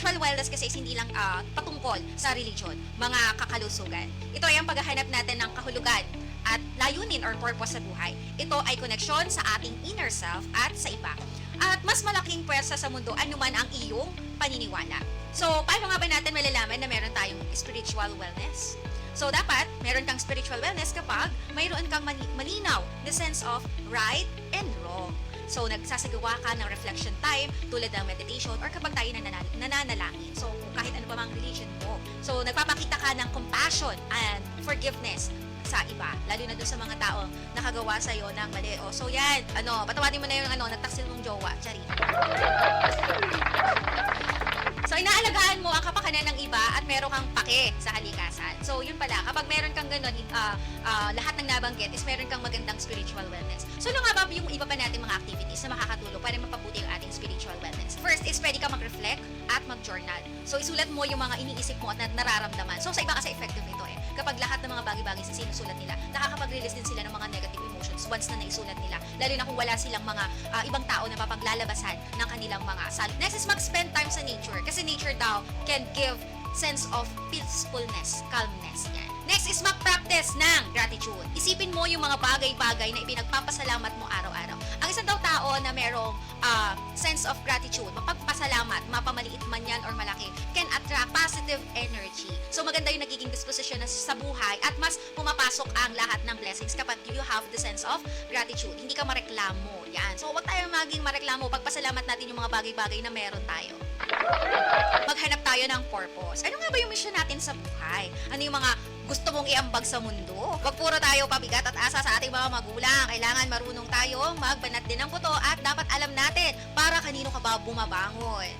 spiritual wellness kasi is hindi lang ah, patungkol sa religion, mga kakalusugan. Ito ay ang paghahanap natin ng kahulugan at layunin or purpose sa buhay. Ito ay koneksyon sa ating inner self at sa iba. At mas malaking pwersa sa mundo anuman ang iyong paniniwala. So, paano nga ba natin malalaman na meron tayong spiritual wellness? So, dapat meron kang spiritual wellness kapag mayroon kang mali- malinaw the sense of right and wrong. So, nagsasagawa ka ng reflection time tulad ng meditation or kapag tayo nananal- nananalangin. So, kahit ano pa mang religion mo. So, nagpapakita ka ng compassion and forgiveness sa iba, lalo na doon sa mga tao nakagawa sa iyo ng mali. O, so yan, ano, patawarin mo na yung ano, nagtaksil mong jowa, Chari. So, inaalagaan mo ang kapakanan ng iba at meron kang pake sa halikasan. So, yun pala, kapag meron kang ganun, ah, ah, lahat ng nabanggit is meron kang magandang spiritual wellness. So, ano nga ba yung iba pa natin mga activities na makakatulong para mapabuti yung ating spiritual wellness? First is pwede ka mag-reflect at mag-journal. So, isulat mo yung mga iniisip mo at na- nararamdaman. So, sa iba kasi effective ito eh. Kapag lahat ng mga bagay-bagay sa sinusulat nila, nakakapag-release din sila ng mga negative emotions once na naisulat nila. Lalo na kung wala silang mga ah, ibang tao na mapaglalabasan ng kanilang mga sal. Next is mag-spend time sa nature. Kasi nature daw can give sense of peacefulness, calmness. Yan. Next is mag-practice ng gratitude. Isipin mo yung mga bagay-bagay na ipinagpapasalamat mo araw-araw. Ang isang daw tao na merong ah, sense of gratitude, mapagpasalamat, mapamaliit man yan or malaki, can attract positive energy. So maganda yung nagiging disposition na sa buhay at mas pumapasok ang lahat ng blessings kapag you have the sense of gratitude. Hindi ka mareklamo. Yan. So wag tayo maging mareklamo. Pagpasalamat natin yung mga bagay-bagay na meron tayo ng purpose. Ano nga ba yung mission natin sa buhay? Ano yung mga gusto mong iambag sa mundo? Wag puro tayo pabigat at asa sa ating mga magulang. Kailangan marunong tayo magbanat din ng buto at dapat alam natin para kanino ka ba bumabangon.